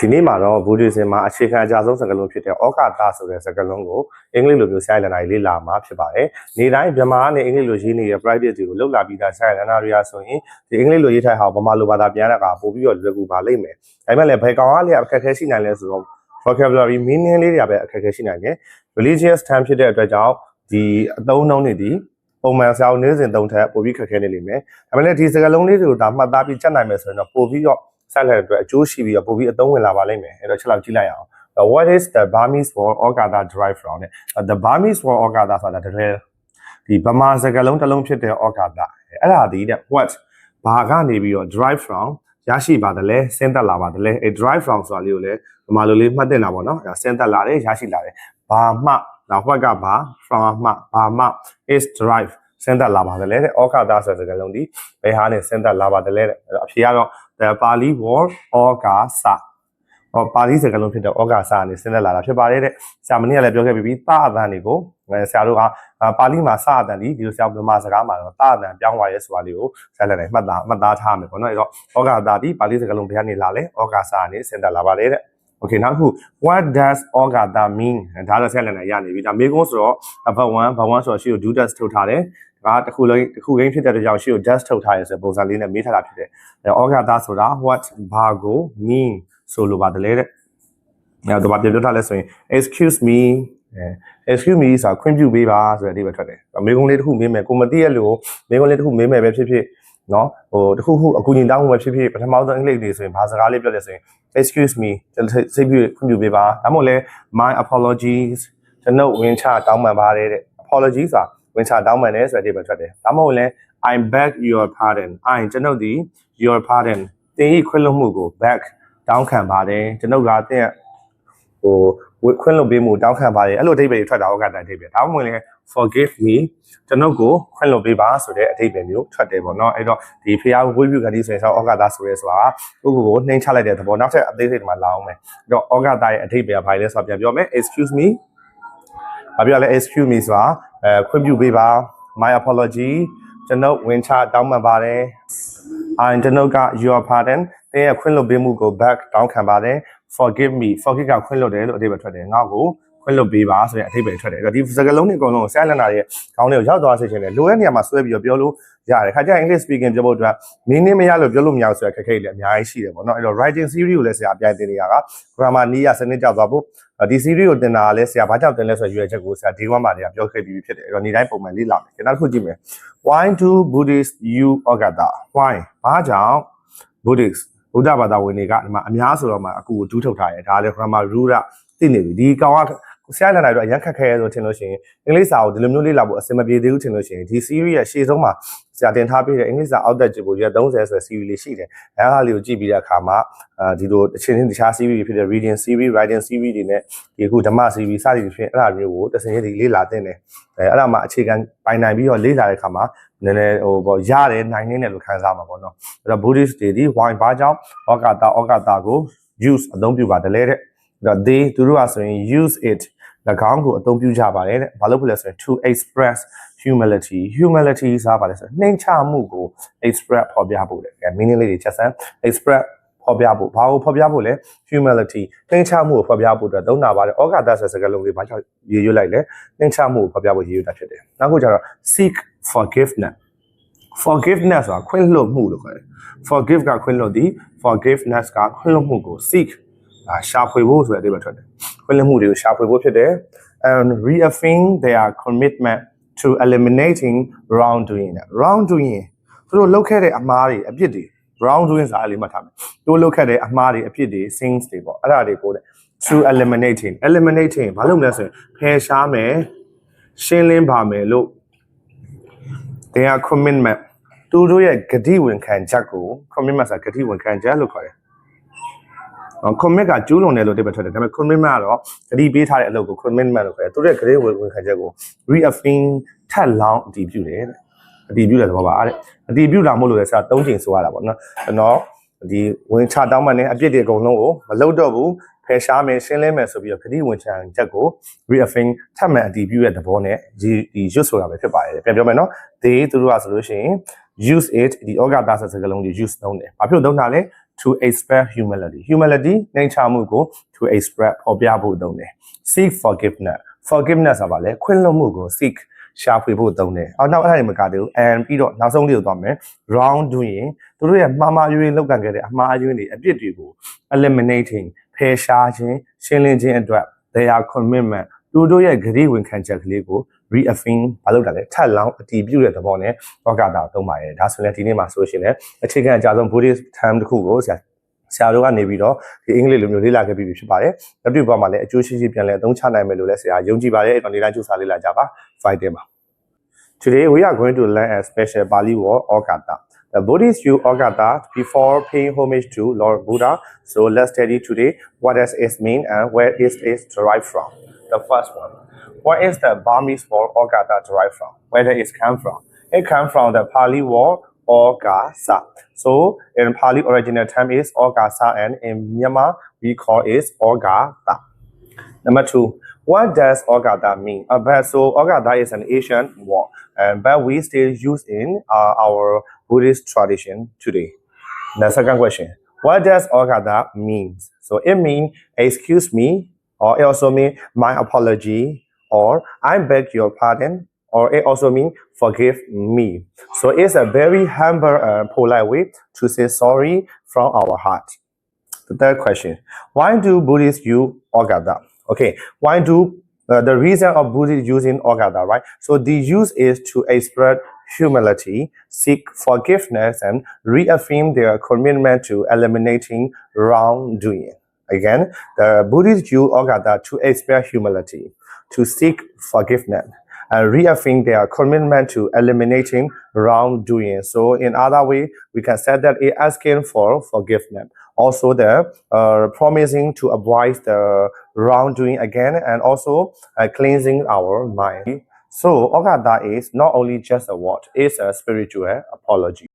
ဒီနေ့မှာတော့ဘူဒီဇင်မှာအခြေခံအကြဆုံးစကားလုံးဖြစ်တဲ့ဩကာသဆိုတဲ့စကားလုံးကိုအင်္ဂလိပ်လိုမျိုးဆိုင်းလန်တိုင်းလေ့လာမှာဖြစ်ပါတယ်။နေ့တိုင်းမြန်မာနဲ့အင်္ဂလိပ်လိုရေးနေတဲ့ private တွေကိုလောက်လာပြီးသားဆိုင်းလန်နာတွေအားဆိုရင်ဒီအင်္ဂလိပ်လိုရေးထိုင်ဟာဗမာလိုဘာသာပြန်တဲ့အခါပို့ပြီးတော့လွယ်ကူပါလိမ့်မယ်။ဒါပေမဲ့လည်းဘယ်ကောင်ကလည်းအခက်အခဲရှိနိုင်လဲဆိုတော့ vocabulary meaning လေးတွေကပဲအခက်အခဲရှိနိုင်တယ်။ religious term ဖြစ်တဲ့အတွက်ကြောင့်ဒီအသုံးအနှုန်းတွေဒီပုံမှန်ဆရာအောင်နေစဉ်သုံးထက်ပိုပြီးခက်ခဲနေလိမ့်မယ်။ဒါပေမဲ့လည်းဒီစကားလုံးလေးတွေကိုဒါမှတ်သားပြီးချက်နိုင်မယ်ဆိုရင်တော့ပိုပြီးတော့ ဆက်လက်အတွက်အကျိုးရှိပြီးတော့ပိုပြီးအသုံးဝင်လာပါလိမ့်မယ်အဲ့တော့ချက်လောက်ကြည့်လိုက်အောင် Uh, what is the Burmese word Ogada derived from တဲ့ Uh, the Burmese word Ogada ဆိုတာတကယ်ဒီဗမာစကားလုံးတစ်လုံးဖြစ်တဲ့ Ogada အဲ့ဒါဒီတဲ့ what ဘာကနေပြီးတော့ derive from ရရှိပါတယ်လဲဆင်းသက်လာပါတယ်လဲအဲ derive from ဆိုတာလေးကိုလည်းဗမာလိုလေးမှတ်တင်တာပေါ့နော်အဲဆင်းသက်လာတယ်ရရှိလာတယ်ဘာမှနောက် what ကဘာ from မှဘာမှ is derive ဆင်းသက်လာပါတယ်လေတဲ့ဩကာသဆိုတဲ့စကားလုံးဒီဘယ်ဟာနဲ့ဆင်းသက်လာပါတယ်လေတဲ့အဲ့တော့အဖြေကတော့ the Pali word ဩကာသဟောပါဠိစကားလုံးဖြစ်တဲ့ဩကာသနဲ့ဆင်းသက်လာတာဖြစ်ပါတယ်တဲ့ဆရာမင်းကလည်းပြောခဲ့ပြီးပြီတာအတန်တွေကိုအဲဆရာတို့ကအာပါဠိမှာစအတန်ဒီဒီလိုဆရာဗမာစကားမှာတော့တာအတန်ပြောင်းသွားရဲဆိုတာလေးကိုဆက်လက်နေမှတ်သားမှတ်သားထားမယ်ပေါ့နော်အဲ့တော့ဩကာသဒီပါဠိစကားလုံးဘယ်ကနေလာလဲဩကာသနဲ့ဆင်းသက်လာပါတယ်တဲ့ Okay နောက်တစ်ခု what does ogata mean ဒါတော့ဆက်လက်နေရနေပြီဒါမေကုန်းဆိုတော့ဘတ်1ဘတ်1ဆိုတော့ရှေ့ကို do does ထုတ်ထားတယ် ဒါတစ်ခုလုံးတစ်ခုကိန်းဖြစ်တဲ့အတွက်ကြောင့်ရှေ့ကို does ထုတ်ထားရဆိုပုံစံလေးနဲ့မေးထားတာဖြစ်တယ်အဲ ogata ဆိုတာ what ဘာကို mean ဆိုလိုပါတယ်လေတဲ့အဲတော့ဘာပြောထားလဲဆိုရင် excuse me အဲ excuse me ဆိုတာခွင့်ပြုပေးပါဆိုတဲ့အဓိပ္ပာယ်ထွက်တယ်မေကုန်းလေးတစ်ခုမေးမယ်ကိုမသိရလို့မေကုန်းလေးတစ်ခုမေးမယ်ပဲဖြစ်ဖြစ်နော်ဟိုတခုခုအကူအညီတောင်းမှုပဲဖြစ်ဖြစ်ပထမဆုံးအင်္ဂလိပ်တွေဆိုရင်ဘာစကားလေးပြောလဲဆိုရင် excuse me စိတ်ပြခွင့်ပြုပေးပါဒါမှမဟုတ်လဲ my apologies ကျွန်တော်ဝင်ချတောင်းပန်ပါတယ်တဲ့ apology ဆိုတာ ဝင်ချတောင်းပန်တယ်ဆိုတဲ့အဓိပ္ပာယ်ထွက်တယ်ဒါမှမဟုတ်လဲ I beg your pardon I ကျွန်တော်ဒီ your pardon တင်ဤခွင့်လွှတ်မှုကို back တောင်းခံပါတယ်ကျွန်တော်ကတဲ့ဟိုဝခွင့်လွှတ်ပေးမှုတောင်းခံပါတယ်အဲ့လိုအဓိပ္ပာယ်တွေထွက်တာဟုတ်ကတဲ့အဓိပ္ပာယ်ဒါမှမဟုတ်လဲ forgive me ကျွန်တော်ကိုခွင့်လွှတ်ပေးပါဆိုတဲ့အဓိပ္ပာယ်မျိုးထွက်တယ်ပေါ့နော်အဲ့တော့ဒီဖျားဝိပုကတိဆိုရင်ဆောဩကာသဆိုရဲဆိုတာကိုကိုကိုနှိမ့်ချလိုက်တဲ့သဘောနောက်ထပ်အသေးစိတ်တွေမှာလာအောင်မယ်အဲ့တော့ဩကာသရဲ့အဓိပ္ပာယ်ကဘာလဲဆိုတာပြန်ပြောမယ် excuse me ဘာပြောလဲ excuse me ဆိုတာ အဲခွင့်ပြုပေးပါ my apology ကျွန်တော်ဝင်ချတောင်းပန်ပါတယ် I ကျွန်တော်က your pardon တဲ့ခွင့်လွှတ်ပေးမှုကို back တောင်းခံပါတယ် forgive me forgive ကခွင့်လွှတ်တယ်လို့အဓိပ္ပာယ်ထွက်တယ်ငါ့ကို ခွင့်လွှတ်ပေးပါဆိုတဲ့အဓိပ္ပာယ်ထွက်တယ်အဲ့တော့ဒီစကားလုံးတွေအကုန်လုံးဆဲလန်နာရဲ့ခေါင်းတွေကိုရောက်သွားစေချင်တယ်လိုတဲ့နေရာမှာဆွဲပြီးတော့ပြောလို့ရတယ်ခါကျရင် English speaking ပြောဖို့အတွက် meaning မရလို့ပြောလို့မရဘူးဆိုတဲ့ခက်ခဲတွေလည်းအများကြီးရှိတယ်ပေါ့နော်အဲ့တော့ writing series ကိုလည်းဆရာအပြိုင်တင်နေရတာ grammar နည်းရစနစ်ကြောက်သွားဖို့ဒီ series ကိုတင်တာကလည်းဆရာဘာကြောင့်တင်လဲဆိုတော့ရွေးချက်ကိုဆရာ day 1မှာတည်းကပြောခဲ့ပြီးဖြစ်တယ်အဲ့တော့နေ့တိုင်းပုံမှန်လေ့လာမယ်ကျွန်တော်တစ်ခုကြည့်မယ် why do buddhists use ogata why ဘာကြောင့် buddhists ဗုဒ္ဓဘာသာဝင်တွေကဒီမှာအများဆိုတော့မှအကူကိုဒူးထုတ်ထားတယ်ဒါလည်း grammar rule ကသိနေပြီဒီကောင်က ဆရာလာနိုင်တော့အရင်ခက်ခဲဆိုထင်လို့ရှိရင်အင်္ဂလိပ်စာကိုဒီလိုမျိုးလေ့လာဖို့အဆင်မပြေသေးဘူးထင်လို့ရှိရင်ဒီ series ရဲ့ရှေ့ဆုံးမှာဆရာတင်ထားပေးတဲ့အင်္ဂလိပ်စာအောက်တက်ကြည့်ဖို့ရ30ဆိုတဲ့ series လေးရှိတယ်အဲအားလေးကိုကြည့်ပြီးတဲ့အခါမှာအဲဒီလိုအချင်းချင်းတခြား series တွေဖြစ်တဲ့ reading series writing series တွေနဲ့ဒီအခုဓမ္မ series စသည်ဖြင့်အဲ့ဒါမျိုးကိုတစ်စင်ချင်းဒီလေ့လာတင်တယ်အဲအဲ့ဒါမှအခြေခံပိုင်နိုင်ပြီးတော့လေ့လာတဲ့အခါမှာနည်းနည်းဟိုပေါ့ရတယ်နိုင်နေတယ်လို့ခံစားမှာပေါ့နော်အဲ့တော့ Buddhist တွေဒီ why ဘာကြောင့်ဩကာသဩကာသကို use အသုံးပြုပါတယ်လေတဲ့အဲ့တော့ they သူတို့ကဆိုရင် use it ၎ င်းကိုအသုံးပြုကြပါတယ်တဲ့ဘာလို့ဖြစ်လဲဆိုရင် to express humility humility ဆိုတာဘာလဲဆိုတော့နှိမ်ချမှုကို express ဖော်ပြဖို့လေ meaning လေးတွေချက်စမ်း express ဖော်ပြဖို့ဘာကိုဖော်ပြဖို့လဲ humility နှိမ်ချမှုကိုဖော်ပြဖို့အတွက်သုံးတာပါတယ်ဩကာသဆိုတဲ့စကားလုံးလေးဘာကြောင့်ရေးရွတ်လိုက်လဲနှိမ်ချမှုကိုဖော်ပြဖို့ရေးရွတ်တာဖြစ်တယ်နောက်ခုကျတော့ seek forgiveness forgiveness ဆိုတာခွင့်လွှတ်မှုလို့ခေါ်တယ် forgive ကခွင့်လွှတ်သည် forgiveness ကခွင့်လွှတ်မှုကို seek အာရှာဖွေဖို့ဆိုတဲ့အဓိပ္ပာယ်ထွက်တယ် ခွင့်လွှတ်မှုတွေကိုရှာဖွေဖို့ဖြစ်တယ် and reaffirm their commitment to eliminating wrongdoing wrongdoing သူတို့လုပ်ခဲ့တဲ့အမှားတွေအပြစ်တွေ wrongdoing ဆိုတာအဲ့လေးမှတ်ထားမယ်သူတို့လုပ်ခဲ့တဲ့အမှားတွေအပြစ်တွေ sins တွေပေါ့အဲ့ဒါတွေကိုတဲ့ to eliminating eliminating ဘာလို့မလဲဆိုရင်ဖယ်ရှားမယ်ရှင်းလင်းပါမယ်လို့ their commitment သူတို့ရဲ့ဂတိဝင်ခံချက်ကို commitment ဆိုတာဂတိဝင်ခံချက်လို့ခေါ်တယ်။ commit ကကျူးလွန်တယ်လို့တိပ္ပယ်ထွက်တယ်။ဒါပေမဲ့ commitment ကတော့ဂတိပေးထားတဲ့အလုပ်ကို commitment လို့ခေါ်တယ်။သူတို့ရဲ့ဂတိဝင်ခံချက်ကို reaffirm ထပ်လောင်းအတည်ပြုတယ်တဲ့အတည်ပြုတဲ့သဘောပါတဲ့အတည်ပြုတာမဟုတ်လို့လည်းဆရာ၃ချိန်ဆိုရတာပေါ့နော်။ကျွန်တော်ဒီဝင်ချတောင်းမှန်တဲ့အပြစ်တွေအကုန်လုံးကိုမလုပ်တော့ဘူးဖယ်ရှားမယ်ရှင်းလင်းမယ်ဆိုပြီးတော့ဂတိဝင်ချံချက်ကို reaffirm ထပ်မံအတည်ပြုတဲ့သဘောနဲ့ဒီဒီရွတ်ဆိုတာပဲဖြစ်ပါတယ်ပြန်ပြောမယ်နော် they သူတို့ကဆိုလို့ရှိရင် use it ဒီ orga ဒါဆက်စကလုံးတွေ use လုပ်တယ်။ဘာဖြစ်လို့သုံးတာလဲ to express humility humility နှိမ်ချမှုကို to express ပေါ်ပြဖို့သုံးတယ် seek forgiveness forgiveness ဆိုတာဗာလဲခွင့်လွှတ်မှုကို seek ရှာဖွေဖို့သုံးတယ်အော်နောက်အဲ့ဒါတွေမကသေးဘူး and ပြီးတော့နောက်ဆုံးလေးကိုသွားမယ် wrong doing သူတို့ရဲ့မှားမှားယွင်းယွင်းလောက်ကန်ခဲ့တဲ့အမှားယွင်းတွေအပြစ်တွေကို eliminating ဖယ်ရှားခြင်းရှင်းလင်းခြင်းအတွက် their commitment သူတို့ရဲ့ဂရုဝန်ခံချက်ကလေးကို reaffirm ဘာလို့တာလဲထပ်လောင်းအတည်ပြုတဲ့သဘောနဲ့ဩကာသသုံးပါရဲ့ဒါဆိုရင်ဒီနေ့မှာဆိုရှင်လည်းအခြေခံအကြဆုံး Buddhist term တစ်ခုကိုဆရာဆရာတို့ကနေပြီးတော့ဒီအင်္ဂလိပ်လိုမျိုးလေ့လာခဲ့ပြီးဖြစ်ပါတယ်။လက်တွေ့ဘဝမှာလည်းအကျိုးရှိရှိပြန်လည်အသုံးချနိုင်မယ်လို့လည်းဆရာယုံကြည်ပါတယ်။အဲ့တော့နေတိုင်းကြိုးစားလေ့လာကြပါ Friday မှာ Today we are going to learn a special Pali word Ogata. The Buddhists use Ogata before paying homage to Lord Buddha. So let's study today what does it mean and where is it derived from. The first one. Where is the Burmese word Ogata derived from? Where does it come from? It comes from the Pali word Ogasa. So in Pali original term is Ogasa and in Myanmar we call it Ogata. Number two, what does Ogata mean? Uh, so Ogata is an Asian word, and but we still use in uh, our Buddhist tradition today. The second question, what does Ogata mean? So it means excuse me, or it also means my apology, or I beg your pardon, or it also means forgive me. So it's a very humble and polite way to say sorry from our heart. The third question, why do Buddhists use Ogata? Okay, why do uh, the reason of Buddhists using Ogata, right? So the use is to express humility, seek forgiveness, and reaffirm their commitment to eliminating wrongdoing. Again, the Buddhists use Ogata to express humility, to seek forgiveness, and reaffirm their commitment to eliminating wrongdoing. So, in other way, we can say that it asking for forgiveness. Also, the uh, promising to avoid the wrongdoing again, and also uh, cleansing our mind. So, Ogata is not only just a word; it's a spiritual apology.